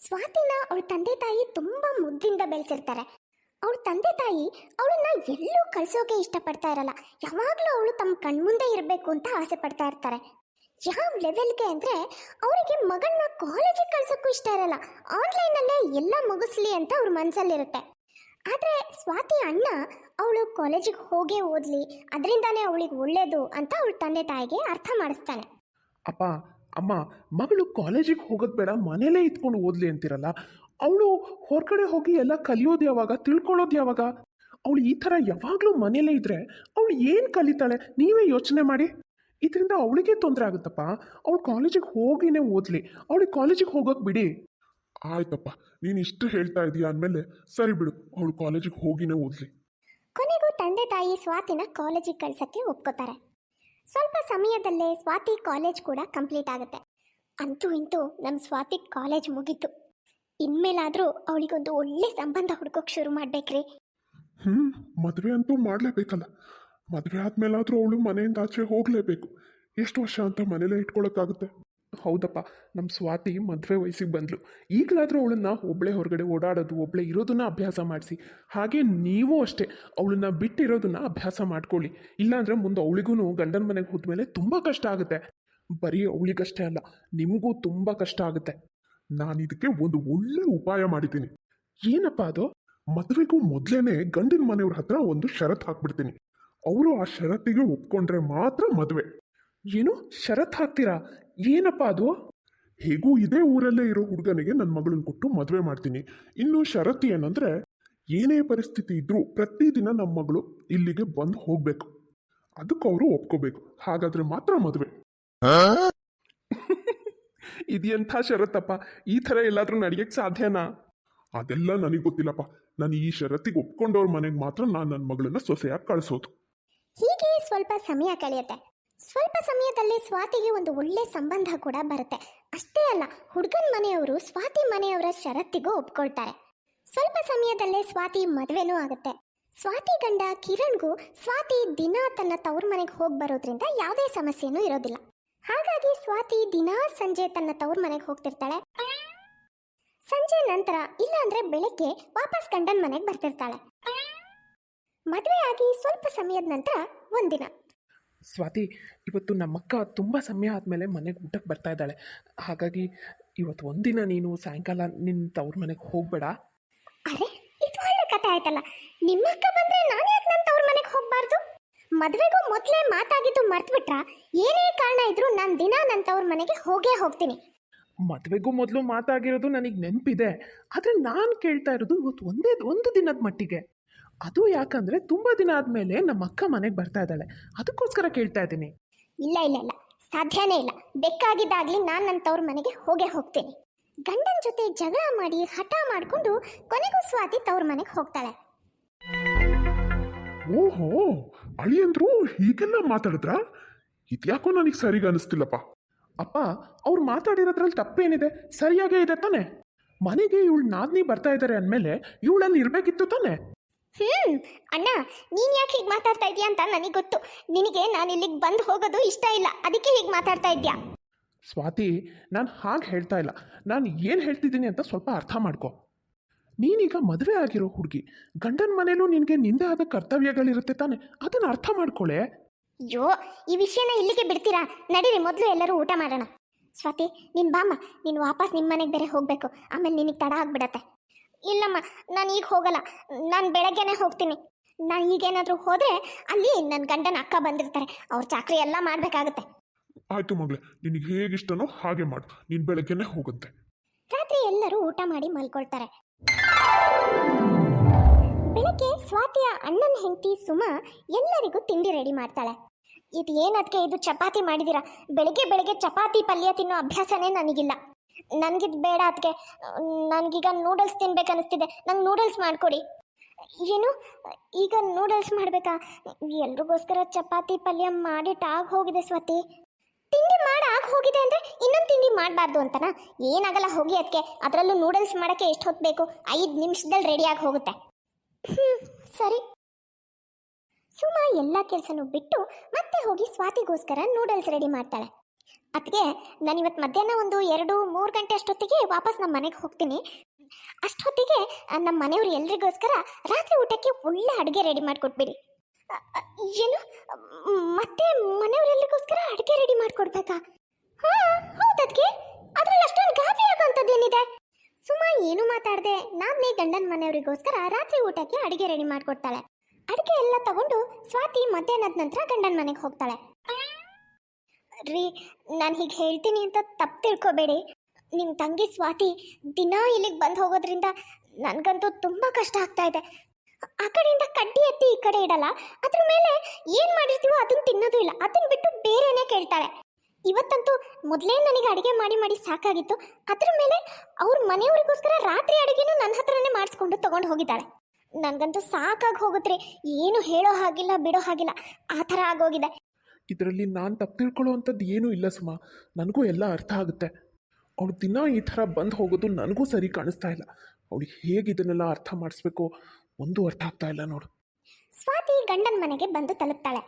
ಸ್ವಾತಿನ ಅವಳ ತಂದೆ ತಾಯಿ ತುಂಬಾ ಮುದ್ದಿಂದ ಬೆಳೆಸಿರ್ತಾರೆ. ಅವಳ ತಂದೆ ತಾಯಿ ಅವಳನ್ನ ಎಲ್ಲೂ ಕಳ್ಸೋಕೆ ಇಷ್ಟಪಡ್ತಾ ಇರಲ್ಲ. ಯಾವಾಗಲೂ ಅವಳು ತಮ್ಮ ಕಣ್ಮುಂದೆ ಇರಬೇಕು ಅಂತ ಆಸೆ ಪಡ್ತಾ ಇರ್ತಾರೆ. ಯಾವ ಲೆವೆಲ್ಗೆ ಅಂದರೆ ಅವರಿಗೆ ಮಗಳನ್ನ ಕಾಲೇಜಿಗೆ ಕಳ್ಸೋಕ್ಕೂ ಇಷ್ಟ ಇರಲ್ಲ. ಆನ್ಲೈನಲ್ಲೇ ಎಲ್ಲ ಮುಗಿಸ್ಲಿ ಅಂತ ಅವ್ರ ಮನಸ್ಸಲ್ಲಿರುತ್ತೆ ಆದರೆ ಸ್ವಾತಿ ಅಣ್ಣ ಅವಳು ಕಾಲೇಜಿಗೆ ಹೋಗೇ ಓದಲಿ, ಅದರಿಂದಾನೇ ಅವಳಿಗೆ ಒಳ್ಳೇದು ಅಂತ ಅವಳ ತಂದೆ ತಾಯಿಗೆ ಅರ್ಥ ಮಾಡಿಸ್ತಾನೆ. ಅಪ್ಪ ಅಮ್ಮ ಮಗಳು ಕಾಲೇಜಿಗೆ ಹೋಗೋದು ಬೇಡ ಮನೇಲೇ ಇದ್ಕೊಂಡು ಓದ್ಲಿ ಅಂತಿರಲ್ಲ? ಅವಳು ಹೊರಗಡೆ ಹೋಗಿ ಎಲ್ಲ ಕಲಿಯೋದು ಯಾವಾಗ ತಿಳ್ಕೊಳ್ಳೋದು ಯಾವಾಗ? ಅವಳು ಈ ಥರ ಯಾವಾಗಲೂ ಮನೇಲೇ ಇದ್ದರೆ ಅವಳು ಏನು ಕಲಿತಾಳೆ ನೀವೇ ಯೋಚನೆ ಮಾಡಿ. ಇದರಿಂದ ಅವಳಿಗೆ ತೊಂದರೆ ಆಗುತ್ತಪ್ಪ. ಅವಳು ಕಾಲೇಜಿಗೆ ಹೋಗಿನೇ ಓದಲಿ. ಅವಳಿಗೆ ಕಾಲೇಜಿಗೆ ಹೋಗೋಕೆ ಬಿಡಿ. ಆಯ್ತಪ್ಪ ನೀನು ಇಷ್ಟು ಹೇಳ್ತಾ ಇದೀಯ ಅಂದಮೇಲೆ ಸರಿ ಬಿಡು ಅವಳು ಕಾಲೇಜಿಗೆ ಹೋಗಿನೇ ಓದಲಿ. ಕೊನೆಗೂ ತಂದೆ ತಾಯಿ ಸ್ವಾತಿನ ಕಾಲೇಜಿಗೆ ಕಳ್ಸಕ್ಕೆ ಒಪ್ಕೋತಾರೆ. ಸ್ವಲ್ಪ ಸಮಯದಲ್ಲೇ ಸ್ವಾತಿ ಕಾಲೇಜ್ ಕೂಡ ಕಂಪ್ಲೀಟ್ ಆಗುತ್ತೆ. ಅಂತೂ ಇಂತೂ ನಮ್ಮ ಸ್ವಾತಿ ಕಾಲೇಜ್ ಮುಗೀತು. ಇನ್ಮೇಲಾದರೂ ಅವಳಿಗೊಂದು ಒಳ್ಳೆ ಸಂಬಂಧ ಹುಡ್ಕೋಕೆ ಶುರು ಮಾಡ್ಬೇಕ್ರಿ. ಹ್ಞೂ ಮದುವೆ ಅಂತೂ ಮಾಡಲೇಬೇಕಲ್ಲ. ಮದುವೆ ಆದ್ಮೇಲಾದ್ರೂ ಅವಳು ಮನೆಯಿಂದ ಆಚೆ ಹೋಗಲೇಬೇಕು. ಎಷ್ಟು ವರ್ಷ ಅಂತ ಮನೇಲೇ ಇಟ್ಕೊಳಕ್ಕಾಗುತ್ತೆ? ಹೌದಪ್ಪ ನಮ್ಮ ಸ್ವಾತಿ ಮದುವೆ ವಯಸ್ಸಿಗೆ ಬಂದಳು ಈಗಲಾದರೂ ಅವಳನ್ನ ಒಬ್ಬಳೇ ಹೊರಗಡೆ ಓಡಾಡೋದು ಒಬ್ಬಳೇ ಇರೋದನ್ನ ಅಭ್ಯಾಸ ಮಾಡಿಸಿ. ಹಾಗೆ ನೀವು ಅಷ್ಟೇ, ಅವಳನ್ನ ಬಿಟ್ಟಿರೋದನ್ನ ಅಭ್ಯಾಸ ಮಾಡ್ಕೊಳ್ಳಿ. ಇಲ್ಲಾಂದರೆ ಮುಂದೆ ಅವಳಿಗೂ ಗಂಡನ ಮನೆಗೆ ಹೋದ್ಮೇಲೆ ತುಂಬ ಕಷ್ಟ ಆಗುತ್ತೆ. ಬರೀ ಅವಳಿಗಷ್ಟೇ ಅಲ್ಲ, ನಿಮಗೂ ತುಂಬ ಕಷ್ಟ ಆಗುತ್ತೆ. ನಾನು ಇದಕ್ಕೆ ಒಂದು ಒಳ್ಳೆ ಉಪಾಯ ಮಾಡಿದ್ದೀನಿ. ಏನಪ್ಪ ಅದು? ಮದುವೆಗೂ ಮೊದಲೇನೆ ಗಂಡಿನ ಮನೆಯವ್ರ ಹತ್ರ ಒಂದು ಷರತ್ ಹಾಕ್ಬಿಡ್ತೀನಿ. ಅವರು ಆ ಷರತ್ತಿಗೆ ಒಪ್ಕೊಂಡ್ರೆ ಮಾತ್ರ ಮದುವೆ. ಏನು? ಶರತ್ ಹಾಕ್ತೀರಾ? ಏನಪ್ಪ ಅದು? ಹೇಗೂ ಇದೇ ಊರಲ್ಲೇ ಇರೋ ಹುಡುಗನಿಗೆ ನನ್ನ ಮಗಳನ್ನ ಕೊಟ್ಟು ಮದುವೆ ಮಾಡ್ತೀನಿ. ಇನ್ನು ಷರತ್ತು ಏನಂದ್ರೆ ಏನೇ ಪರಿಸ್ಥಿತಿ ಇದ್ರೂ ಪ್ರತಿದಿನ ನಮ್ಮ ಮಗಳು ಇಲ್ಲಿಗೆ ಬಂದು ಹೋಗ್ಬೇಕು. ಅದಕ್ಕೆ ಅವರು ಒಪ್ಕೋಬೇಕು. ಹಾಗಾದ್ರೆ ಮಾತ್ರ ಮದುವೆ. ಇದೆಂಥ ಷರತ್ತಪ್ಪ. ಈ ಥರ ಎಲ್ಲಾದರೂ ನಡೆಯಕ್ಕೆ ಸಾಧ್ಯನಾ? ಅದೆಲ್ಲ ನನಗೆ ಗೊತ್ತಿಲ್ಲಪ್ಪ. ನಾನು ಈ ಷರತ್ತಿಗೆ ಒಪ್ಕೊಂಡವ್ರ ಮನೆಗೆ ಮಾತ್ರ ನಾನು ನನ್ನ ಮಗಳನ್ನ ಸೊಸೆಯಾಗಿ ಕಳಿಸೋದು. ಹೀಗೆ ಸ್ವಲ್ಪ ಸಮಯ ಕಳೆಯುತ್ತೆ. ಸ್ವಲ್ಪ ಸಮಯದಲ್ಲಿ ಸ್ವಾತಿಗೆ ಒಂದು ಒಳ್ಳೆ ಸಂಬಂಧ ಕೂಡ ಬರುತ್ತೆ. ಅಷ್ಟೇ ಅಲ್ಲ, ಹುಡುಗನ ಮನೆಯವರು ಸ್ವಾತಿ ಮನೆಯವರ ಷರತ್ತಿಗೂ ಒಪ್ಕೊಳ್ತಾರೆ. ಸ್ವಲ್ಪ ಸಮಯದಲ್ಲೇ ಸ್ವಾತಿ ಮದುವೆನೂ ಆಗುತ್ತೆ. ಸ್ವಾತಿ ಗಂಡ ಕಿರಣ್ಗೂ ಸ್ವಾತಿ ದಿನ ತನ್ನ ತವ್ರ ಮನೆಗೆ ಹೋಗಿ ಬರೋದ್ರಿಂದ ಯಾವುದೇ ಸಮಸ್ಯೆನೂ ಇರೋದಿಲ್ಲ. ಹಾಗಾಗಿ ಸ್ವಾತಿ ದಿನಾ ಸಂಜೆ ತನ್ನ ತವ್ರ ಮನೆಗೆ ಹೋಗ್ತಿರ್ತಾಳೆ. ಸಂಜೆ ನಂತರ ಇಲ್ಲಾಂದ್ರೆ ಬೆಳಗ್ಗೆ ವಾಪಸ್ ಗಂಡನ ಮನೆಗೆ ಬರ್ತಿರ್ತಾಳೆ. ಮದುವೆ ಆಗಿ ಸ್ವಲ್ಪ ಸಮಯದ ನಂತರ ಒಂದಿನ. ಸ್ವಾತಿ ಇವತ್ತು ನಮ್ಮಕ್ಕ ತುಂಬ ಸಮಯ ಆದಮೇಲೆ ಮನೆಗೆ ಊಟಕ್ಕೆ ಬರ್ತಾ ಇದ್ದಾಳೆ. ಹಾಗಾಗಿ ಇವತ್ತು ಒಂದಿನ ನೀನು ಸಾಯಂಕಾಲ ನಿನ್ನ ತವ್ರ ಮನೆಗೆ ಹೋಗಬೇಡ. ಅರೆ ಇದು ಒಳ್ಳೆ ಕತೆ ಆಯ್ತಲ್ಲ. ನಿಮ್ಮಕ್ಕ ಬಂದ್ರೆ ನಾನು ಯಾಕೆ ನನ್ನ ತವ್ರ ಮನೆಗೆ ಹೋಗಬಾರ್ದು? ಮದುವೆಗೂ ಮೊದಲೇ ಮಾತಾಗಿದ್ದು ಮರ್ತ್ಬಿಟ್ರ? ಏನೇ ಕಾರಣ ಇದ್ರೂ ನಾನು ದಿನ ನನ್ನ ತವ್ರ ಮನೆಗೆ ಹೋಗೇ ಹೋಗ್ತೀನಿ. ಮದುವೆಗೂ ಮೊದಲು ಮಾತಾಗಿರೋದು ನನಗೆ ನೆನಪಿದೆ. ಆದರೆ ನಾನು ಕೇಳ್ತಾ ಇರೋದು ಇವತ್ತು ಒಂದೇ ಒಂದು ದಿನದ ಮಟ್ಟಿಗೆ. ಅದು ಯಾಕಂದರೆ ತುಂಬ ದಿನ ಆದಮೇಲೆ ನಮ್ಮ ಅಕ್ಕ ಮನೆಗೆ ಬರ್ತಾ ಇದ್ದಾಳೆ. ಅದಕ್ಕೋಸ್ಕರ ಕೇಳ್ತಾ ಇದ್ದೀನಿ. ಇಲ್ಲ ಇಲ್ಲ ಇಲ್ಲ. ಸಾಧ್ಯನೇ ಇಲ್ಲ. ಬೆಕ್ಕಾಗಿದ್ದಾಗ್ಲಿ ನಾನು ನನ್ನ ತವ್ರ ಮನೆಗೆ ಹೋಗೇ ಹೋಗ್ತೀನಿ. ಗಂಡನ ಜೊತೆ ಜಗಳ ಮಾಡಿ ಹಠ ಮಾಡಿಕೊಂಡು ಕೊನೆಗೂ ಸ್ವಾತಿ ತವ್ರ ಮನೆಗೆ ಹೋಗ್ತಾಳೆ. ಓಹೋ ಅಳಿಯಂದ್ರು ಹೀಗೆಲ್ಲ ಮಾತಾಡಿದ್ರ? ಇದ್ಯಾಕೋ ನನಗೆ ಸರಿಗ ಅನಿಸ್ತಿಲ್ಲಪ್ಪ. ಅಪ್ಪ ಅವ್ರು ಮಾತಾಡಿರೋದ್ರಲ್ಲಿ ತಪ್ಪೇನಿದೆ? ಸರಿಯಾಗೇ ಇದೆ ತಾನೆ? ಮನೆಗೆ ಇವಳು ನಾದ್ನಿ ಬರ್ತಾ ಇದ್ದಾರೆ ಅಂದಮೇಲೆ ಇವಳಲ್ಲಿ ಇರಬೇಕಿತ್ತು ತಾನೆ? ಹ್ಮ್ ಅಣ್ಣ ನೀನ್ ಯಾಕೆ ಹೀಗೆ ಮಾತಾಡ್ತಾ ಇದೀಯ ಅಂತ ನನಗೆ ಗೊತ್ತು. ನಿನಗೆ ನಾನು ಇಲ್ಲಿಗೆ ಬಂದು ಹೋಗೋದು ಇಷ್ಟ ಇಲ್ಲ. ಅದಕ್ಕೆ ಹೀಗೆ ಮಾತಾಡ್ತಾ ಇದ್ಯಾ? ಸ್ವಾತಿ ನಾನು ಹಾಗೆ ಹೇಳ್ತಾ ಇಲ್ಲ. ನಾನು ಏನು ಹೇಳ್ತಿದ್ದೀನಿ ಅಂತ ಸ್ವಲ್ಪ ಅರ್ಥ ಮಾಡ್ಕೊ. ನೀನೀಗ ಮದುವೆ ಆಗಿರೋ ಹುಡುಗಿ ಗಂಡನ ಮನೇಲೂ ನಿನಗೆ ನಿಂದೆ ಆದ ಕರ್ತವ್ಯಗಳಿರುತ್ತೆ ತಾನೆ. ಅದನ್ನು ಅರ್ಥ ಮಾಡ್ಕೊಳ್ಳೆ ಅಯ್ಯೋ ಈ ವಿಷಯನ ಇಲ್ಲಿಗೆ ಬಿಡ್ತೀರಾ? ನಡೀರಿ ಮೊದಲು ಎಲ್ಲರೂ ಊಟ ಮಾಡೋಣ. ಸ್ವಾತಿ ನೀನು ಬಾಮ್ಮ ನೀನು ವಾಪಸ್ ನಿಮ್ಮ ಮನೆಗೆ ಬೇರೆ ಹೋಗಬೇಕು. ಆಮೇಲೆ ನಿನಗೆ ತಡ ಆಗ್ಬಿಡತ್ತೆ. ಇಲ್ಲಮ್ಮ ನಾನು ಈಗ ಹೋಗಲ್ಲ. ನಾನು ಬೆಳಗ್ಗೆನೆ ಹೋಗ್ತೀನಿ. ನಾನು ಈಗೇನಾದರೂ ಹೋದರೆ ಅಲ್ಲಿ ನನ್ನ ಗಂಡನ ಅಕ್ಕ ಬಂದಿರ್ತಾರೆ. ಅವ್ರ ಚಾಕ್ರಿ ಎಲ್ಲ ಮಾಡಬೇಕಾಗುತ್ತೆ. ಆಯ್ತು ಮಗಳೇ ನಿನಗೆ ಹೇಗಿಷ್ಟನೋ ಹಾಗೆ ಮಾಡು. ನೀನು ಬೆಳಗ್ಗೆನೆ ಹೋಗುತ್ತೆ ರಾತ್ರಿ ಎಲ್ಲರೂ ಊಟ ಮಾಡಿ ಮಲ್ಕೊಳ್ತಾರೆ. ಬೆಳಗ್ಗೆ ಸ್ವಾತಿಯ ಅಣ್ಣನ ಹೆಂಡತಿ ಸುಮಾ ಎಲ್ಲರಿಗೂ ತಿಂಡಿ ರೆಡಿ ಮಾಡ್ತಾಳೆ. ಇದು ಏನದಕ್ಕೆ ಇದು ಚಪಾತಿ ಮಾಡಿದಿರಾ? ಬೆಳಗ್ಗೆ ಬೆಳಗ್ಗೆ ಚಪಾತಿ ಪಲ್ಯ ತಿನ್ನೋ ಅಭ್ಯಾಸನೇ ನನಗಿಲ್ಲ. ನನಗಿದು ಬೇಡ ಅದಕ್ಕೆ ನನಗೀಗ ನೂಡಲ್ಸ್ ತಿನ್ಬೇಕನ್ನಿಸ್ತಿದೆ ನಂಗೆ ನೂಡಲ್ಸ್ ಮಾಡಿಕೊಡಿ. ಏನು? ಈಗ ನೂಡಲ್ಸ್ ಮಾಡಬೇಕಾ? ಎಲ್ರಿಗೋಸ್ಕರ ಚಪಾತಿ ಪಲ್ಯ ಮಾಡಿಟ್ಟಾಗಿ ಹೋಗಿದೆ ಸ್ವಾತಿ. ತಿಂಡಿ ಮಾಡಿ ಆಗ ಹೋಗಿದೆ ಅಂದರೆ ಇನ್ನೊಂದು ತಿಂಡಿ ಮಾಡಬಾರ್ದು ಅಂತನಾ? ಏನಾಗಲ್ಲ ಹೋಗಿ ಅದಕ್ಕೆ ಅದರಲ್ಲೂ ನೂಡಲ್ಸ್ ಮಾಡೋಕ್ಕೆ ಎಷ್ಟು ಹೊತ್ತು ಬೇಕು? ಐದು ನಿಮಿಷದಲ್ಲಿ ರೆಡಿಯಾಗಿ ಹೋಗುತ್ತೆ. ಹ್ಞೂ ಸರಿ. ಸುಮಾ ಎಲ್ಲ ಕೆಲಸನೂ ಬಿಟ್ಟು ಮತ್ತೆ ಹೋಗಿ ಸ್ವಾತಿಗೋಸ್ಕರ ನೂಡಲ್ಸ್ ರೆಡಿ ಮಾಡ್ತಾಳೆ. ಅದಕ್ಕೆ ನಾನು ಇವತ್ತು ಮಧ್ಯಾಹ್ನ ಒಂದು ಎರಡು ಮೂರು ಗಂಟೆ ಅಷ್ಟೊತ್ತಿಗೆ ವಾಪಸ್ ನಮ್ಮ ಮನೆಗೆ ಹೋಗ್ತೀನಿ. ಅಷ್ಟೊತ್ತಿಗೆ ನಮ್ಮ ಮನೆಯವ್ರು ಎಲ್ರಿಗೋಸ್ಕರ ರಾತ್ರಿ ಊಟಕ್ಕೆ ಒಳ್ಳೆ ಅಡುಗೆ ರೆಡಿ ಮಾಡಿಕೊಟ್ಬಿಡಿ. ಏನು? ಮತ್ತೆ ಮನೆಯವರೆಲ್ಲರಿಗೋಸ್ಕರ ಅಡುಗೆ ರೆಡಿ ಮಾಡಿಕೊಡ್ಬೇಕಾ? ಹಾ ಅದಕ್ಕೆ ಅದ್ರಲ್ಲಿ ಅಷ್ಟೊಂದು ಗಾಬರಿ ಆಗೋಂಥದ್ದೇನಿದೆ ಸುಮ್ಮ ಏನು ಮಾತಾಡದೆ? ನಾನೇ ಗಂಡನ ಮನೆಯವರಿಗೋಸ್ಕರ ರಾತ್ರಿ ಊಟಕ್ಕೆ ಅಡುಗೆ ರೆಡಿ ಮಾಡಿಕೊಡ್ತಾಳೆ. ಅಡುಗೆ ಎಲ್ಲ ತಗೊಂಡು ಸ್ವಾತಿ ಮಧ್ಯಾಹ್ನದ ನಂತರ ಗಂಡನ ಮನೆಗೆ ಹೋಗ್ತಾಳೆ. ರೀ, ನಾನು ಹೀಗೆ ಹೇಳ್ತೀನಿ ಅಂತ ತಪ್ಪು ತಿಳ್ಕೊಬೇಡಿ. ನಿಮ್ಮ ತಂಗಿ ಸ್ವಾತಿ ದಿನ ಇಲ್ಲಿಗೆ ಬಂದು ಹೋಗೋದ್ರಿಂದ ನನಗಂತೂ ತುಂಬ ಕಷ್ಟ ಆಗ್ತಾ ಇದೆ. ಆ ಕಡೆಯಿಂದ ಕಡ್ಡಿ ಎತ್ತಿ ಈ ಕಡೆ ಇಡಲ್ಲ. ಅದ್ರ ಮೇಲೆ ಏನು ಮಾಡಿರ್ತೀವೋ ಅದನ್ನು ತಿನ್ನೋದು ಇಲ್ಲ. ಅದನ್ನು ಬಿಟ್ಟು ಬೇರೆನೇ ಕೇಳ್ತಾಳೆ ಇವತ್ತಂತೂ ಮೊದಲೇ ನನಗೆ ಅಡುಗೆ ಮಾಡಿ ಮಾಡಿ ಸಾಕಾಗಿತ್ತು. ಅದ್ರ ಮೇಲೆ ಅವ್ರ ಮನೆಯವರಿಗೋಸ್ಕರ ರಾತ್ರಿ ಅಡುಗೆನೂ ನನ್ನ ಹತ್ರನೇ ಮಾಡಿಸ್ಕೊಂಡು ತೊಗೊಂಡು ಹೋಗಿದ್ದಾಳೆ. ನನಗಂತೂ ಸಾಕಾಗಿ ಹೋಗುತ್ತೆ ಏನು ಹೇಳೋ ಹಾಗಿಲ್ಲ, ಬಿಡೋ ಹಾಗಿಲ್ಲ. ಆ ಥರ ಆಗೋಗಿದೆ. ಇದರಲ್ಲಿ ನಾನು ತಪ್ಪು ತಿಳ್ಕೊಳ್ಳೋ ಅಂಥದ್ದು ಏನೂ ಇಲ್ಲ ಸುಮ. ನನಗೂ ಎಲ್ಲ ಅರ್ಥ ಆಗುತ್ತೆ. ಅವಳು ದಿನ ಈ ಥರ ಬಂದು ಹೋಗೋದು ನನಗೂ ಸರಿ ಕಾಣಿಸ್ತಾ ಇಲ್ಲ. ಅವಳಿಗೆ ಹೇಗೆ ಇದನ್ನೆಲ್ಲ ಅರ್ಥ ಮಾಡಿಸ್ಬೇಕು? ಒಂದು ಅರ್ಥ ಆಗ್ತಾ ಇಲ್ಲ ನೋಡು. ಸ್ವಾತಿ ಗಂಡನ ಮನೆಗೆ ಬಂದು ತಲುಪ್ತಾಳೆ.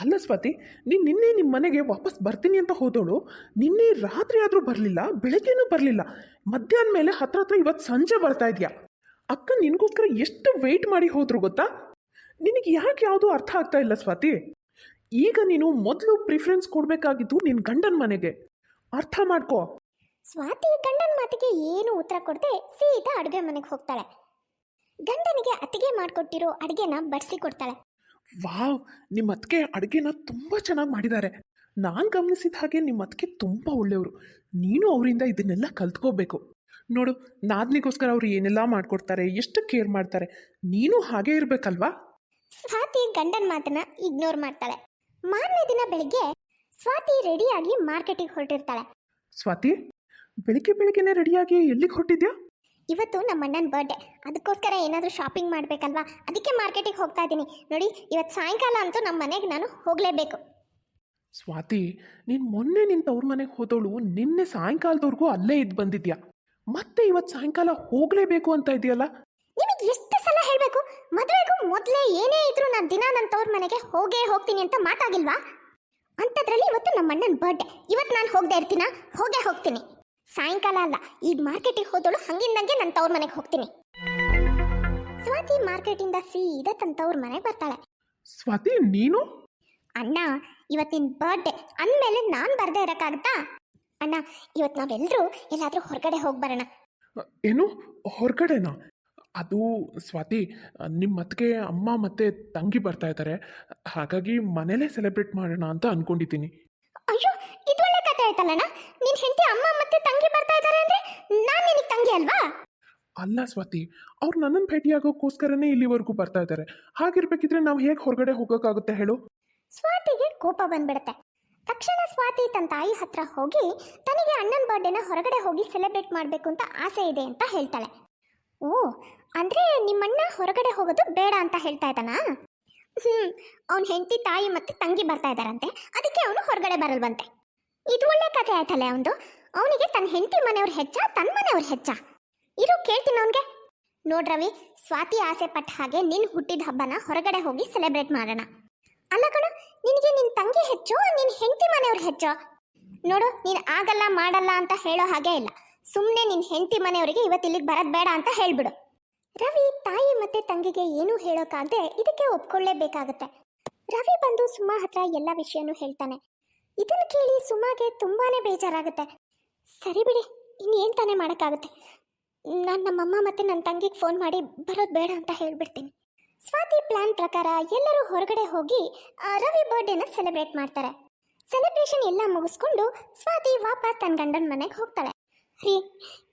ಅಲ್ಲ ಸ್ವಾತಿ ನೀನು ನಿನ್ನೆ ನಿಮ್ಮ ಮನೆಗೆ ವಾಪಸ್ ಬರ್ತೀನಿ ಅಂತ ಹೋದವಳು ನಿನ್ನೆ ರಾತ್ರಿ ಆದರೂ ಬರಲಿಲ್ಲ ಬೆಳಗ್ಗೆನೂ ಬರಲಿಲ್ಲ. ಮಧ್ಯಾಹ್ನ ಮೇಲೆ ಹತ್ರ ಹತ್ರ ಇವತ್ತು ಸಂಜೆ ಬರ್ತಾ ಇದೆಯಾ? ಅಕ್ಕ ನಿನಗೋಸ್ಕರ ಎಷ್ಟು ವೆಯ್ಟ್ ಮಾಡಿ ಹೋದ್ರು ಗೊತ್ತಾ? ನಿನಗೆ ಯಾಕೆ ಯಾವುದೂ ಅರ್ಥ ಆಗ್ತಾ ಇಲ್ಲ ಸ್ವಾತಿ? ಈಗ ನೀನು ಮೊದಲು ಪ್ರಿಫರೆನ್ಸ್ ಕೊಡಬೇಕಾಗಿದ್ದು ನಿನ್ನ ಗಂಡನ ಮನೆಗೆ. ಅರ್ಥ ಮಾಡ್ಕೋ. ಸ್ವಾತಿ ಗಂಡನ ಮಾತಿಗೆ ಏನು ಉತ್ತರ ಕೊಡದೆ ಸೀದಾ ಅಡುಗೆ ಮನೆಗೆ ಹೋಗ್ತಾಳೆ. ಗಂಡನಿಗೆ ಅತ್ತಿಗೆ ಮಾಡಿಕೊಟ್ಟಿರೋ ಅಡುಗೆನ ಬಡಿಸಿ ಕೊಡ್ತಾಳೆ. ವಾವ್ ನಿಮ್ಮ ಅತ್ತಿಗೆ ಅಡುಗೆನ ತುಂಬ ಚೆನ್ನಾಗಿ ಮಾಡಿದ್ದಾರೆ ನಾನು ಗಮನಿಸಿದ ಹಾಗೆ ನಿಮ್ಮ ಅತ್ತಿಗೆ ತುಂಬ ಒಳ್ಳೆಯವರು. ನೀನು ಅವರಿಂದ ಇದನ್ನೆಲ್ಲ ಕಲ್ತ್ಕೋಬೇಕು. ನೋಡು ನಾದ್ನಿಗೋಸ್ಕರ ಅವ್ರು ಏನೆಲ್ಲ ಮಾಡ್ಕೊಡ್ತಾರೆ ಎಷ್ಟು ಕೇರ್ ಮಾಡ್ತಾರೆ ನೀನು ಹಾಗೆ ಇರಬೇಕಲ್ವಾ? ಸ್ವಾತಿ ಗಂಡನ ಮಾತನ್ನ ಇಗ್ನೋರ್ ಮಾಡ್ತಾಳೆ. ಮಾರನೇ ದಿನ ಬೆಳಿಗ್ಗೆ ಸ್ವಾತಿ ರೆಡಿಯಾಗಿ ಮಾರ್ಕೆಟಿಗೆ ಹೊರಟಿರ್ತಾಳೆ. ಸ್ವಾತಿ ಬೆಳಿಗ್ಗೆ ಬೆಳಿಗ್ಗೆನೆ ರೆಡಿಯಾಗಿ ಎಲ್ಲಿಗೆ ಹೊರಟಿದ್ಯಾ? ಇವತ್ತು ನಮ್ಮ ಅಣ್ಣನ ಬರ್ಡೇ ಅದಕ್ಕೋಸ್ಕರ ಏನಾದರೂ ಶಾಪಿಂಗ್ ಮಾಡಬೇಕಲ್ವಾ? ಅದಕ್ಕೆ ಮಾರ್ಕೆಟಿಗೆ ಹೋಗ್ತಾ ಇದ್ದೀನಿ. ನೋಡಿ ಇವತ್ತು ಸಾಯಂಕಾಲ ಅಂತೂ ನಮ್ಮ ಮನೆಗೆ ನಾನು ಹೋಗಲೇಬೇಕು. ಸ್ವಾತಿ ನೀನು ಮೊನ್ನೆ ನಿನ್ನ ತವ್ರ ಮನೆಗೆ ಹೋದವಳು ನಿನ್ನೆ ಸಾಯಂಕಾಲದವರೆಗೂ ಅಲ್ಲೇ ಇದ್ದು ಬಂದಿದ್ಯಾ? ಮತ್ತೆ ಇವತ್ತು ಸಾಯಂಕಾಲ ಹೋಗಲೇಬೇಕು ಅಂತ ಇದೆಯಲ್ಲ? ಎಷ್ಟು ಸಲ ಹೇಳಬೇಕು? ಮದುವೆಗೂ ಮೊದಲೇ ಏನೇ ಇದ್ರೂ ನಾನು ದಿನ ನನ್ನ ತವ್ರ ಮನೆಗೆ ಹೋಗೇ ಹೋಗ್ತೀನಿ ಅಂತ ಮಾತಾಗಿಲ್ವಾ? ಅಂಥದ್ರಲ್ಲಿ ಇವತ್ತು ನಮ್ಮ ಅಣ್ಣನ ಬರ್ಡೇ ಇವತ್ತು ನಾನು ಹೋಗದೆ ಇರ್ತೀನ? ಹೋಗೇ ಹೋಗ್ತೀನಿ. ಸಾಯಂಕಾಲ ಅಲ್ಲ ಈಗ ಮಾರ್ಕೆಟಿಗೆ ಹೋದಳು ಹಂಗಿಂದಂಗೆ ನನ್ನ ತವ್ರ ಮನೆಗೆ ಹೋಗ್ತೀನಿ. ಸ್ವಾತಿ ಮಾರ್ಕೆಟಿಂದ ಸೀದಾ ತನ್ನ ತವ್ರ ಮನೆಗೆ ಬರ್ತಾಳೆ. ಸ್ವಾತಿ ನೀನು? ಅಣ್ಣ ಇವತ್ತಿನ ಬರ್ಡೇ ಅಂದಮೇಲೆ ನಾನು ಬರದೇ ಇರೋಕ್ಕಾಗತ್ತಾ? ಅಣ್ಣ ಇವತ್ತು ನಾವೆಲ್ಲರೂ ಎಲ್ಲಾದರೂ ಹೊರಗಡೆ ಹೋಗಿ ಬರೋಣ. ಏನು? ಹೊರಗಡೆನಾ? ಅದು ಸ್ವಾತಿ ನಿಮ್ಮ ಅತ್ತಿಗೆ ಅಮ್ಮ ಮತ್ತೆ ತಂಗಿ ಬರ್ತಾ ಇದ್ದಾರೆ. ಹಾಗಾಗಿ ಮನೇಲೇ ಸೆಲೆಬ್ರೇಟ್ ಮಾಡೋಣ ಅಂತ ಅಂದ್ಕೊಂಡಿದ್ದೀನಿ ಅಯ್ಯೋ ಇದು ಒಳ್ಳೆ ಕಥೆ ಆಯ್ತಲ್ಲಣ್ಣ? ನಿನ್ ಹೆಂಡತಿ ಅಮ್ಮ ಮತ್ತೆ ತಂಗಿ ಬರ್ತಾ ಇದ್ದಾರೆ ಅಂದ್ರೆ ನಾನು ನಿನಗೆ ತಂಗಿ ಅಲ್ವಾ? ಅಲ್ಲ ಸ್ವಾತಿ ಅವ್ರು ನನ್ನನ್ನು ಭೇಟಿಯಾಗೋಕ್ಕೋಸ್ಕರನೇ ಇಲ್ಲಿವರೆಗೂ ಬರ್ತಾ ಇದ್ದಾರೆ. ಹಾಗಿರ್ಬೇಕಿದ್ರೆ ನಾವು ಹೇಗೆ ಹೊರಗಡೆ ಹೋಗೋಕ್ಕಾಗುತ್ತೆ ಹೇಳು? ಸ್ವಾತಿಗೆ ಕೋಪ ಬಂದ್ಬಿಡುತ್ತೆ. ತಕ್ಷಣ ಸ್ವಾತಿ ತನ್ನ ತಾಯಿ ಹತ್ರ ಹೋಗಿ ತನಗೆ ಅಣ್ಣನ ಬರ್ಡೇನ ಹೊರಗಡೆ ಹೋಗಿ ಸೆಲೆಬ್ರೇಟ್ ಮಾಡಬೇಕು ಅಂತ ಆಸೆ ಇದೆ ಅಂತ ಹೇಳ್ತಾಳೆ. ಓ ಅಂದ್ರೆ ನಿಮ್ಮಣ್ಣ ಹೊರಗಡೆ ಹೋಗೋದು ಬೇಡ ಅಂತ ಹೇಳ್ತಾ ಇದ್ದಾನಾ? ಹ್ಮ್, ಅವ್ನ ಹೆಂಡತಿ ತಾಯಿ ಮತ್ತೆ ತಂಗಿ ಬರ್ತಾ ಇದ್ದಾರಂತೆ. ಅದಕ್ಕೆ ಅವನು ಹೊರಗಡೆ ಬರಲ್ವಂತೆ. ಇದು ಒಳ್ಳೆ ಕಥೆ ಆಯ್ತಲ್ಲ ಅವನು ಅವನಿಗೆ ತನ್ನ ಹೆಂಡತಿ ಮನೆಯವ್ರ ಹೆಚ್ಚ ತನ್ನ ಮನೆಯವ್ರ ಹೆಚ್ಚ. ಇರು, ಕೇಳ್ತೀನಿ ಅವನಿಗೆ. ನೋಡ್ರವಿ ಸ್ವಾತಿ ಆಸೆ ಪಟ್ಟ ಹಾಗೆ ನಿನ್ ಹುಟ್ಟಿದ ಹಬ್ಬನ ಹೊರಗಡೆ ಹೋಗಿ ಸೆಲೆಬ್ರೇಟ್ ಮಾಡೋಣ. ಅಲ್ಲ ಕಣ, ನಿನಗೆ ನಿನ್ ತಂಗಿ ಹೆಚ್ಚು, ನಿನ್ ಹೆಂಡತಿ ಮನೆಯವ್ರ ಹೆಚ್ಚು? ನೋಡು, ನೀನ್ ಆಗಲ್ಲ ಮಾಡಲ್ಲ ಅಂತ ಹೇಳೋ ಹಾಗೆ ಇಲ್ಲ. ಸುಮ್ಮನೆ ನಿನ್ ಹೆಂಡತಿ ಮನೆಯವರಿಗೆ ಇವತ್ತು ಇಲ್ಲಿಗೆ ಬರೋದ್ ಬೇಡ ಅಂತ ಹೇಳ್ಬಿಡು. ರವಿ ತಾಯಿ ಮತ್ತೆ ತಂಗಿಗೆ ಏನೂ ಹೇಳೋಕ್ಕಾಗದೆ ಇದಕ್ಕೆ ಒಪ್ಕೊಳ್ಳೇಬೇಕಾಗತ್ತೆ. ರವಿ ಬಂದು ಸುಮಾ ಹತ್ರ ಎಲ್ಲ ವಿಷಯನೂ ಹೇಳ್ತಾನೆ. ಇದನ್ನು ಕೇಳಿ ಸುಮಾಗೆ ತುಂಬಾನೇ ಬೇಜಾರಾಗುತ್ತೆ. ಸರಿ ಬಿಡಿ, ಇನ್ನೇನು ತಾನೇ ಮಾಡೋಕ್ಕಾಗುತ್ತೆ. ನಾನು ನಮ್ಮಮ್ಮ ಮತ್ತೆ ನನ್ನ ತಂಗಿಗೆ ಫೋನ್ ಮಾಡಿ ಬರೋದು ಬೇಡ ಅಂತ ಹೇಳ್ಬಿಡ್ತೀನಿ. ಸ್ವಾತಿ ಪ್ಲಾನ್ ಪ್ರಕಾರ ಎಲ್ಲರೂ ಹೊರಗಡೆ ಹೋಗಿ ರವಿ ಬರ್ಡೇನ ಸೆಲೆಬ್ರೇಟ್ ಮಾಡ್ತಾರೆ. ಸೆಲೆಬ್ರೇಷನ್ ಎಲ್ಲ ಮುಗಿಸ್ಕೊಂಡು ಸ್ವಾತಿ ವಾಪಸ್ ತನ್ನ ಗಂಡನ ಮನೆಗೆ ಹೋಗ್ತಾಳೆ. ರೀ.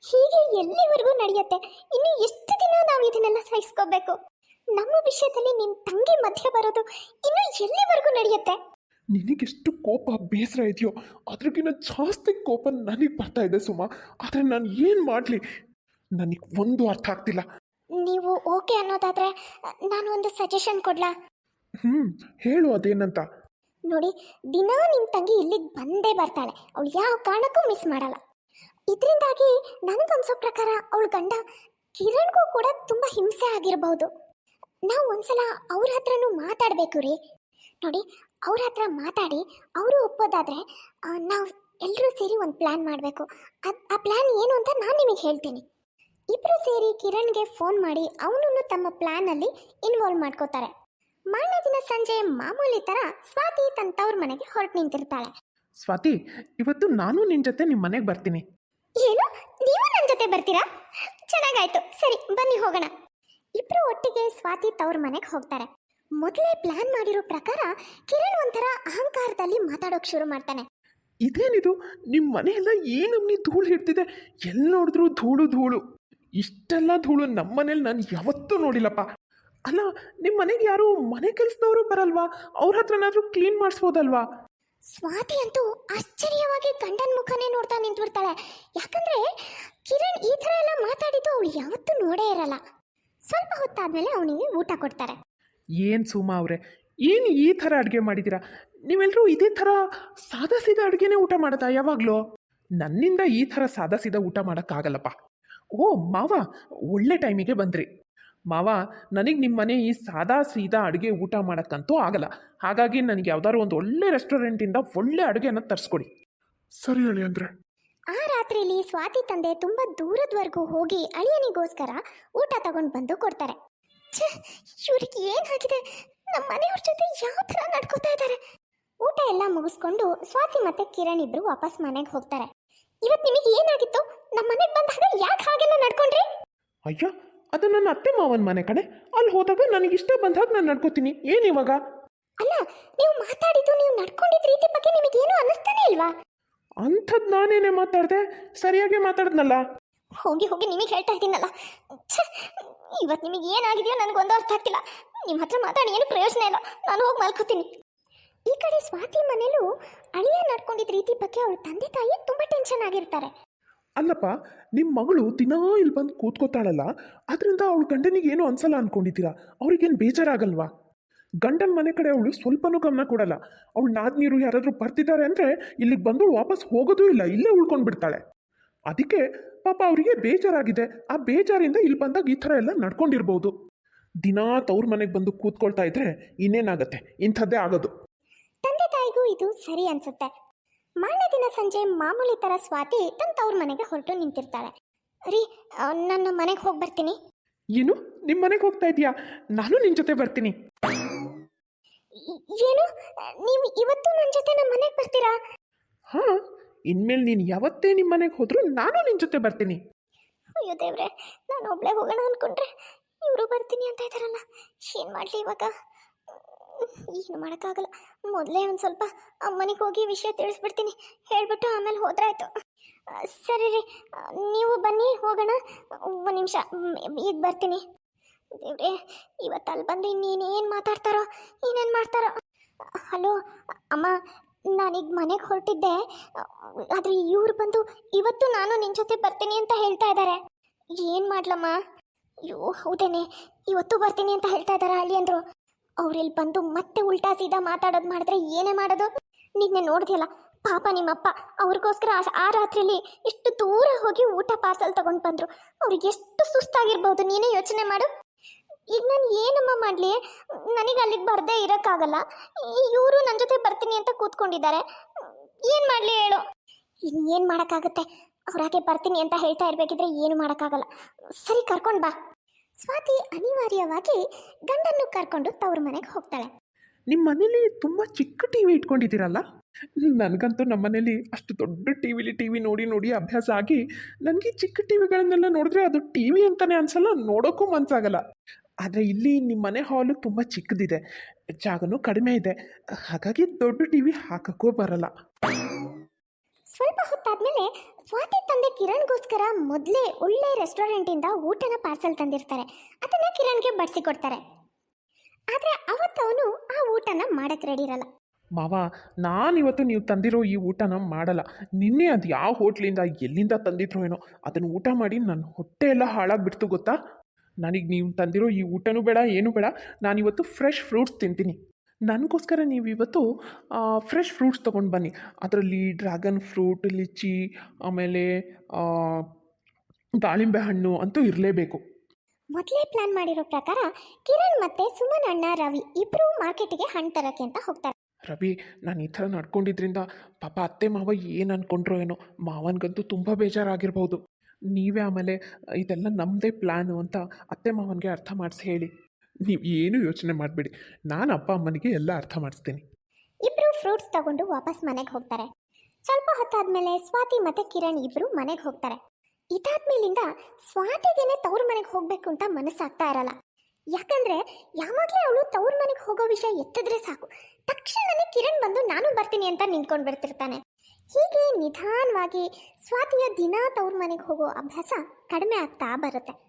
ಹೀಗೆ ಎಲ್ಲಿವರೆಗೂ ನಡೆಯುತ್ತೆ? ಇನ್ನು ಎಷ್ಟು ದಿನ ನಾವು ಇದನ್ನೆಲ್ಲ ಸಹಿಸ್ಕೋಬೇಕು? ನಮ್ಮ ವಿಷಯದಲ್ಲಿ ನಿಮ್ಮ ತಂಗಿ ಮಧ್ಯ ಬರೋದು ಇನ್ನು ಎಲ್ಲಿವರೆಗೂ ನಡೆಯುತ್ತೆ? ನಿನಗೆಷ್ಟು ಕೋಪ ಬೇಸರ ಇದೆಯೋ ಅದ್ರಗಿನ್ನ ಜಾಸ್ತಿ ಕೋಪ ನನಗೆ ಬರ್ತಾ ಇದೆ ಸುಮಾ. ಆದರೆ ನಾನು ಏನು ಮಾಡಲಿ? ನನಗೆ ಒಂದು ಅರ್ಥ ಆಗ್ತಿಲ್ಲ. ನೀವು ಓಕೆ ಅನ್ನೋದಾದ್ರೆ ನಾನು ಒಂದು ಸಜೆಷನ್ ಕೊಡ್ಲಾ? ಹ್ಞೂ ಹೇಳು ಅದೇನಂತ. ನೋಡಿ ದಿನ ನಿಮ್ಮ ತಂಗಿ ಇಲ್ಲಿಗೆ ಬಂದೇ ಬರ್ತಾಳೆ. ಅವಳು ಯಾವ ಕಾರಣಕ್ಕೂ ಮಿಸ್ ಮಾಡಲ್ಲ. ಇದರಿಂದಾಗಿ ನನಗನ್ಸೋ ಪ್ರಕಾರ ಅವಳ ಗಂಡ ಕಿರಣ್ಗೂ ಕೂಡ ತುಂಬ ಹಿಂಸೆ ಆಗಿರಬಹುದು ನಾವು ಒಂದ್ಸಲ ಅವ್ರ ಹತ್ರನೂ ಮಾತಾಡಬೇಕು ರೀ. ನೋಡಿ, ಅವ್ರ ಹತ್ರ ಮಾತಾಡಿ, ಅವರು ಒಪ್ಪೋದಾದ್ರೆ ನಾವು ಎಲ್ಲರೂ ಸೇರಿ ಒಂದು ಪ್ಲ್ಯಾನ್ ಮಾಡಬೇಕು. ಅದು, ಆ ಪ್ಲ್ಯಾನ್ ಏನು ಅಂತ ನಾನು ನಿಮಗೆ ಹೇಳ್ತೀನಿ. ಇಬ್ಬರು ಸೇರಿ ಕಿರಣ್ಗೆ ಫೋನ್ ಮಾಡಿ ಅವನನ್ನು ತಮ್ಮ ಪ್ಲ್ಯಾನಲ್ಲಿ ಇನ್ವಾಲ್ವ್ ಮಾಡ್ಕೋತಾರೆ. ಮಾರನೇ ದಿನ ಸಂಜೆ ಮಾಮೂಲಿ ಥರ ಸ್ವಾತಿ ತನ್ನ ತವ್ರ ಮನೆಗೆ ಹೊರಟು ನಿಂತಿರ್ತಾಳೆ. ಸ್ವಾತಿ, ಇವತ್ತು ನಾನು ನಿನ್ನ ಜೊತೆ ನಿಮ್ಮ ಮನೆಗೆ ಬರ್ತೀನಿ. ಏನು? ನೀವು ನನ್ನ ಜೊತೆ ಬರ್ತೀರಾ? ಚೆನ್ನಾಗಾಯ್ತು. ಸರಿ, ಬನ್ನಿ ಹೋಗೋಣ. ಇಬ್ರು ಒಟ್ಟಿಗೆ ಸ್ವಾತಿ ತವ್ರ ಮನೆಗೆ ಹೋಗ್ತಾರೆ. ಮೊದಲೇ ಪ್ಲಾನ್ ಮಾಡಿರೋ ಪ್ರಕಾರ ಕಿರಣ್ ಒಂಥರ ಅಹಂಕಾರದಲ್ಲಿ ಮಾತಾಡೋಕ್ ಶುರು ಮಾಡ್ತಾನೆ. ಇದೇನಿದು? ನಿಮ್ಮ ಮನೆಯೆಲ್ಲ ಏನಮ್ಮನಿ ಧೂಳು ಹಿಡ್ತಿದೆ ಎಲ್ಲಿ ನೋಡಿದ್ರು ಧೂಳು ಧೂಳು. ಇಷ್ಟೆಲ್ಲ ಧೂಳು ನಮ್ಮ ಮನೇಲಿ ನಾನು ಯಾವತ್ತೂ ನೋಡಿಲ್ಲಪ್ಪ. ಅಲ್ಲ ನಿಮ್ಮ ಮನೆಗೆ ಯಾರು ಮನೆ ಕೆಲಸದವರು ಬರಲ್ವಾ? ಅವ್ರ ಹತ್ರನಾದ್ರೂ ಕ್ಲೀನ್ ಮಾಡಿಸ್ಬೋದಲ್ವಾ? ಸ್ವಾತಿ ಅಂತೂ ಆಶ್ಚರ್ಯವಾಗಿ ಗಂಡನ ಮುಖನೇ ನೋಡ್ತಾ ನಿಂತ್ಬಿಡ್ತಾಳೆ. ಯಾಕಂದ್ರೆ ಕಿರಣ್ ಈ ಥರ ಎಲ್ಲ ಮಾತಾಡಿದ್ದು ಅವಳು ಯಾವತ್ತೂ ನೋಡೇ ಇರಲ್ಲ. ಸ್ವಲ್ಪ ಹೊತ್ತಾದ್ಮೇಲೆ ಅವನಿಗೆ ಊಟ ಕೊಡ್ತಾರೆ. ಏನು ಸುಮಾ ಅವರೇ, ಏನು ಈ ಥರ ಅಡುಗೆ ಮಾಡಿದ್ದೀರಾ ನೀವೆಲ್ಲರೂ ಇದೇ ಥರ ಸಾದಾ ಸೀದಾ ಅಡುಗೆನೇ ಊಟ ಮಾಡ್ತಾ ಯಾವಾಗಲೂ? ನನ್ನಿಂದ ಈ ಥರ ಸಾದಾ ಸೀದಾ ಊಟ ಮಾಡೋಕ್ಕಾಗಲ್ಲಪ್ಪ. ಓ, ಮಾವ, ಒಳ್ಳೆ ಟೈಮಿಗೆ ಬಂದ್ರಿ. ಮಾವ ನನಗೆ ನಿಮ್ಮ ಮನೆ ಈ ಸಾದಾ ಸೀದಾ ಅಡುಗೆ ಊಟ ಮಾಡೋಕ್ಕಂತೂ ಆಗಲ್ಲ. ಹಾಗಾಗಿ ನನಗೆ ಯಾವ್ದಾದ್ರು ಒಂದು ಒಳ್ಳೆ ರೆಸ್ಟೋರೆಂಟಿಂದ ಒಳ್ಳೆ ಅಡುಗೆನ ತರಿಸ್ಕೊಡಿ. ಸರಿ ಹೇಳಿ ಅಂದ್ರೆ. ಆ ರಾತ್ರಿಲಿ ಸ್ವಾತಿ ತಂದೆ ತುಂಬಾ ದೂರದವರೆಗೂ ಹೋಗಿ ಅಳಿಯನಿಗೋಸ್ಕರ ಊಟ ತಗೊಂಡು ಬಂದು ಕೊಡ್ತಾರೆ. ಛೆ, ಇವ್ರಿಗೆ ಏನಾಗಿದೆ ನಮ್ಮ ಮನೆಯವ್ರ ಜೊತೆ ಯಾವ ಥರ ನಡ್ಕೋತಾ ಇದ್ದಾರೆ ಊಟ ಎಲ್ಲ ಮುಗಿಸ್ಕೊಂಡು ಸ್ವಾತಿ ಮತ್ತೆ ಕಿರಣ್ ಇಬ್ರು ವಾಪಸ್ ಮನೆಗೆ ಹೋಗ್ತಾರೆ. ಇವತ್ತು ನಿಮಗೆ ಏನಾಗಿತ್ತು? ನಮ್ಮ ಮನೆಗೆ ಬಂದಾಗ ಯಾಕೆ ಹಾಗೆಲ್ಲ ನಡ್ಕೊಂಡ್ರಿ? ಅಯ್ಯ ಅದು ನನ್ನ ಅತ್ತೆ ಮಾವನ ಮನೆ ಕಡೆ ಅಲ್ಲಿ ಹೋದಾಗ ನನಗೆ ಇಷ್ಟ ಬಂದಾಗ ನಾನು ನಡ್ಕೋತೀನಿ. ಏನು ಇವಾಗ? ಅಲ್ಲ ನೀವು ಮಾತಾಡಿದ್ದು ನೀವು ನಡ್ಕೊಂಡಿದ್ದ ರೀತಿ ಬಗ್ಗೆ ನಿಮಗೇನು ಅನ್ನಿಸ್ತಾನೆ ಇಲ್ವಾ? ಅಂಥದ್ದು ನಾನೇನೆ ಮಾತಾಡಿದೆ? ಸರಿಯಾಗಿ ಮಾತಾಡ್ದನಲ್ಲ? ಹೋಗಿ ಹೋಗಿ ನಿಮಗೆ ಹೇಳ್ತಾ ಇದ್ದೀನಲ್ಲ. ಇವತ್ತು ನಿಮಗೆ ಏನಾಗಿದೆಯೋ ನನಗೊಂದು ಅರ್ಥ ಆಗ್ತಿಲ್ಲ. ನಿಮ್ಮ ಹತ್ರ ಮಾತಾಡಿ ಏನು ಪ್ರಯೋಜನ ಇಲ್ಲ. ನಾನು ಹೋಗಿ ಮಲ್ಕೋತೀನಿ. ಈ ಕಡೆ ಸ್ವಾತಿ ಮನೇಲೂ ಅಳಿಯ ನಡ್ಕೊಂಡಿದ್ದ ರೀತಿ ಬಗ್ಗೆ ಅವಳ ತಂದೆ ತಾಯಿ ತುಂಬ ಟೆನ್ಷನ್ ಆಗಿರ್ತಾರೆ. ಅಲ್ಲಪ್ಪ ನಿಮ್ಮ ಮಗಳು ದಿನಾ ಇಲ್ಲಿ ಬಂದು ಕೂತ್ಕೋತಾಳಲ್ಲ ಅದರಿಂದ ಅವಳು ಗಂಡನಿಗೆ ಏನು ಅನ್ಸಲ್ಲ ಅನ್ಕೊಂಡಿದ್ದೀರಾ? ಅವ್ರಿಗೇನು ಬೇಜಾರಾಗಲ್ವಾ? ಗಂಡನ ಮನೆ ಕಡೆ ಅವಳು ಸ್ವಲ್ಪನೂ ಗಮನ ಕೊಡಲ್ಲ. ಅವಳು ನಾದ್ನೀರು ಯಾರಾದರೂ ಬರ್ತಿದ್ದಾರೆ ಅಂದರೆ ಇಲ್ಲಿಗೆ ಬಂದು ವಾಪಸ್ ಹೋಗೋದೂ ಇಲ್ಲ, ಇಲ್ಲೇ ಉಳ್ಕೊಂಡು ಬಿಡ್ತಾಳೆ. ಅದಕ್ಕೆ ಪಾಪ ಅವರಿಗೆ ಬೇಜಾರಾಗಿದೆ. ಆ ಬೇಜಾರಿಂದ ಇಲ್ಲಿ ಬಂದಾಗ ಈ ಥರ ಎಲ್ಲ ನಡ್ಕೊಂಡಿರ್ಬೋದು. ದಿನಾ ತವ್ರ ಮನೆಗೆ ಬಂದು ಕೂತ್ಕೊಳ್ತಾ ಇದ್ರೆ ಇನ್ನೇನಾಗತ್ತೆ? ಇಂಥದ್ದೇ ಆಗೋದು. ತಂದೆ ತಾಯಿಗೂ ಇದು ಸರಿ ಅನ್ಸುತ್ತೆ. ಮಾರನೇ ದಿನ ಸಂಜೆ ಮಾಮೂಲಿ ಥರ ಸ್ವಾತಿ ತನ್ನ ತವ್ರ ಮನೆಗೆ ಹೊರಟು ನಿಂತಿರ್ತಾಳೆ. ರೀ ನನ್ನ ಮನೆಗೆ ಹೋಗಿ ಬರ್ತೀನಿ. ಏನು? ನಿಮ್ಮ ಮನೆಗೆ ಹೋಗ್ತಾ ಇದೀಯಾ ನಾನು ನಿನ್ನ ಜೊತೆ ಬರ್ತೀನಿ. ಏನು? ನೀವು ಇವತ್ತು ನನ್ನ ಜೊತೆ ನಮ್ಮ ಮನೆಗೆ ಬರ್ತೀರಾ? ಹಾಂ ಇನ್ಮೇಲೆ ನೀನು ಯಾವತ್ತೇ ನಿಮ್ಮ ಮನೆಗೆ ಹೋದರೂ ನಾನು ನಿನ್ನ ಜೊತೆ ಬರ್ತೀನಿ. ಅಯ್ಯೋ ದೇವ್ರೆ ನಾನು ಒಬ್ಳೆ ಹೋಗೋಣ ಅನ್ಕೊಂಡ್ರೆ ಇವರು ಬರ್ತೀನಿ ಅಂತ ಇದಾರಲ್ಲ ಏನು ಮಾಡಲಿ ಇವಾಗ? ಏನು ಮಾಡೋಕ್ಕಾಗಲ್ಲ. ಮೊದಲೇ ಒಂದು ಸ್ವಲ್ಪ ಅಮ್ಮನಿಗೆ ಹೋಗಿ ವಿಷಯ ತಿಳಿಸ್ಬಿಡ್ತೀನಿ. ಹೇಳ್ಬಿಟ್ಟು ಆಮೇಲೆ ಹೋದ್ರಾಯ್ತು. ಸರಿ ರೀ. ನೀವು ಬನ್ನಿ, ಹೋಗೋಣ. ಒಂದು ನಿಮಿಷ. ಈಗ ಬರ್ತೀನಿ. ದೇವ್ರೆ ಇವತ್ತು ಅಲ್ಲಿ ಬಂದು ಇನ್ನೇನೇನು ಮಾತಾಡ್ತಾರೋ, ಏನೇನು ಮಾಡ್ತಾರೋ. ಹಲೋ, ಅಮ್ಮ, ನಾನೀಗ ಮನೆಗೆ ಹೊರಟಿದ್ದೆ. ಆದರೆ ಇವ್ರು ಬಂದು ಇವತ್ತು ನಾನು ನಿನ್ನ ಜೊತೆ ಬರ್ತೀನಿ ಅಂತ ಹೇಳ್ತಾ ಇದ್ದಾರೆ ಏನು ಮಾಡ್ಲಮ್ಮ? ಅಯ್ಯೋ, ಹೌದೇನೆ. ಇವತ್ತು ಬರ್ತೀನಿ ಅಂತ ಹೇಳ್ತಾ ಇದ್ದಾರೆ ಅಲ್ಲಿ ಅಂದರು. ಅವ್ರಿಲ್ಲಿ ಬಂದು ಮತ್ತೆ ಉಲ್ಟಾ ಸೀದಾ ಮಾತಾಡೋದು ಮಾಡಿದ್ರೆ ಏನೇ ಮಾಡೋದು? ನಿನ್ನೆ ನೋಡ್ದಿಯಲ್ಲ, ಪಾಪ ನಿಮ್ಮಪ್ಪ. ಅವ್ರಿಗೋಸ್ಕರ ಆ- ರಾತ್ರಿಲಿ ಇಷ್ಟು ದೂರ ಹೋಗಿ ಊಟ ಪಾರ್ಸಲ್ ತಗೊಂಡು ಬಂದರು. ಅವ್ರಿಗೆ ಎಷ್ಟು ಸುಸ್ತಾಗಿರ್ಬೋದು, ನೀನೇ ಯೋಚನೆ ಮಾಡು. ಈಗ ನಾನು ಏನಮ್ಮ ಮಾಡಲಿ? ನನಗೆ ಅಲ್ಲಿಗೆ ಬರದೇ ಇರೋಕ್ಕಾಗಲ್ಲ. ಇವರು ನನ್ನ ಜೊತೆ ಬರ್ತೀನಿ ಅಂತ ಕೂತ್ಕೊಂಡಿದ್ದಾರೆ. ಏನು ಮಾಡಲಿ ಹೇಳು? ಇನ್ನೇನು ಮಾಡೋಕ್ಕಾಗುತ್ತೆ? ಅವ್ರಾಗೆ ಬರ್ತೀನಿ ಅಂತ ಹೇಳ್ತಾ ಇರಬೇಕಿದ್ರೆ ಏನು ಮಾಡೋಕ್ಕಾಗಲ್ಲ. ಸರಿ, ಕರ್ಕೊಂಡು ಬಾ. ಸ್ವಾತಿ ಅನಿವಾರ್ಯವಾಗಿ ಗಂಡನ್ನು ಕರ್ಕೊಂಡು ತವ್ರ ಮನೆಗೆ ಹೋಗ್ತಾಳೆ. ನಿಮ್ಮ ಮನೇಲಿ ತುಂಬ ಚಿಕ್ಕ ಟಿ ವಿ ಇಟ್ಕೊಂಡಿದ್ದೀರಲ್ಲ? ನನಗಂತೂ ನಮ್ಮ ಮನೇಲಿ ಅಷ್ಟು ದೊಡ್ಡ ಟಿ ವಿಲಿ ಟಿ ವಿ ನೋಡಿ ನೋಡಿ ಅಭ್ಯಾಸ ಆಗಿ ನನಗೆ ಚಿಕ್ಕ ಟಿ ವಿಗಳನ್ನೆಲ್ಲ ನೋಡಿದ್ರೆ ಅದು ಟಿ ವಿ ಅಂತಲೇ ಅನ್ಸಲ್ಲ, ನೋಡೋಕ್ಕೂ ಮನಸ್ಸಾಗಲ್ಲ ಆದರೆ ಇಲ್ಲಿ ನಿಮ್ಮ ಮನೆ ಹಾಲು ತುಂಬ ಚಿಕ್ಕದಿದೆ, ಜಾಗನೂ ಕಡಿಮೆ ಇದೆ. ಹಾಗಾಗಿ ದೊಡ್ಡ ಟಿ ವಿ ಹಾಕೋಕ್ಕೂ ಬರಲ್ಲ. ಸ್ವಲ್ಪ ಹೊತ್ತಾದ್ಮೇಲೆ ಸ್ವಾತಿ ತಂದೆ ಕಿರಣ್ಗೋಸ್ಕರ ಮೊದಲೇ ಒಳ್ಳೆ ರೆಸ್ಟೋರೆಂಟಿಂದ ಊಟನ ಪಾರ್ಸಲ್ ತಂದಿರ್ತಾರೆ. ಅದನ್ನ ಕಿರಣ್ಗೆ ಬಡಿಸಿ ಕೊಡ್ತಾರೆ. ಆದರೆ ಅವತ್ತು ಅವನು ಆ ಊಟನ ಮಾಡಕ್ಕೆ ರೆಡಿ ಇರಲ್ಲ. ಮಾವ, ನಾನಿವತ್ತು ನೀವು ತಂದಿರೋ ಈ ಊಟನ ಮಾಡಲ್ಲ. ನಿನ್ನೆ ಅದು ಯಾವ ಹೋಟ್ಲಿಂದ, ಎಲ್ಲಿಂದ ತಂದಿದ್ರೋ ಏನೋ, ಅದನ್ನು ಊಟ ಮಾಡಿ ನನ್ನ ಹೊಟ್ಟೆ ಎಲ್ಲ ಹಾಳಾಗ್ಬಿಡ್ತು ಗೊತ್ತಾ? ನನಗೆ ನೀವು ತಂದಿರೋ ಈ ಊಟನೂ ಬೇಡ, ಏನೂ ಬೇಡ. ನಾನಿವತ್ತು ಫ್ರೆಶ್ ಫ್ರೂಟ್ಸ್ ತಿಂತೀನಿ. ನನಗೋಸ್ಕರ ನೀವು ಇವತ್ತು ಫ್ರೆಶ್ ಫ್ರೂಟ್ಸ್ ತೊಗೊಂಡು ಬನ್ನಿ. ಅದರಲ್ಲಿ ಡ್ರ್ಯಾಗನ್ ಫ್ರೂಟ್ ಲಿಚಿ ಆಮೇಲೆ ದಾಳಿಂಬೆ ಹಣ್ಣು ಅಂತೂ ಇರಲೇಬೇಕು. ಮೊದಲೇ ಪ್ಲಾನ್ ಮಾಡಿರೋ ಪ್ರಕಾರ ಕಿರಣ್ ಮತ್ತೆ ಸುಮನ್ ಅಣ್ಣ ರವಿ ಇಬ್ಬರು ಮಾರ್ಕೆಟಿಗೆ ಹಣ್ಣು ತರಕ್ಕೆ ಅಂತ ಹೋಗ್ತಾರೆ. ರವಿ ನಾನು ಈ ಥರ ನಡ್ಕೊಂಡಿದ್ರಿಂದ ಪಾಪ ಅತ್ತೆ ಮಾವ ಏನು ಅನ್ಕೊಂಡ್ರೋ ಏನೋ ಮಾವನಿಗಂತೂ ತುಂಬ ಬೇಜಾರಾಗಿರ್ಬೋದು. ನೀವೇ ಆಮೇಲೆ ಇದೆಲ್ಲ ನಮ್ಮದೇ ಪ್ಲ್ಯಾನು ಅಂತ ಅತ್ತೆ ಮಾವನಿಗೆ ಅರ್ಥ ಮಾಡಿಸಿ ಹೇಳಿ. ನೀವು ಏನೂ ಯೋಚನೆ ಮಾಡಬೇಡಿ. ನಾನು ಅಪ್ಪ ಅಮ್ಮನಿಗೆ ಎಲ್ಲ ಅರ್ಥ ಮಾಡಿಸ್ತೀನಿ. ಇಬ್ರು ಫ್ರೂಟ್ಸ್ ತಗೊಂಡು ವಾಪಸ್ ಮನೆಗೆ ಹೋಗ್ತಾರೆ. ಸ್ವಲ್ಪ ಹೊತ್ತಾದ್ಮೇಲೆ ಸ್ವಾತಿ ಮತ್ತೆ ಕಿರಣ್ ಇಬ್ರು ಮನೆಗೆ ಹೋಗ್ತಾರೆ. ಇದಾದ್ಮೇಲಿಂದ ಸ್ವಾತಿಗೇನೆ ತವ್ರ ಮನೆಗೆ ಹೋಗ್ಬೇಕು ಅಂತ ಮನಸ್ಸಾಗ್ತಾ ಇರಲ್ಲ. ಯಾಕಂದ್ರೆ ಯಾವಾಗ್ಲೇ ಅವಳು ತವ್ರ ಮನೆಗೆ ಹೋಗೋ ವಿಷಯ ಎತ್ತಿದ್ರೆ ಸಾಕು. ತಕ್ಷಣನೇ ಕಿರಣ್ ಬಂದು ನಾನು ಬರ್ತೀನಿ ಅಂತ ನಿಂತ್ಕೊಂಡು ಬರ್ತಿರ್ತಾನೆ ಹೀಗೆ ನಿಧಾನವಾಗಿ ಸ್ವಾತಿಯ ದಿನ ತವ್ರ ಮನೆಗೆ ಹೋಗೋ ಅಭ್ಯಾಸ ಕಡಿಮೆ ಆಗ್ತಾ ಬರುತ್ತೆ.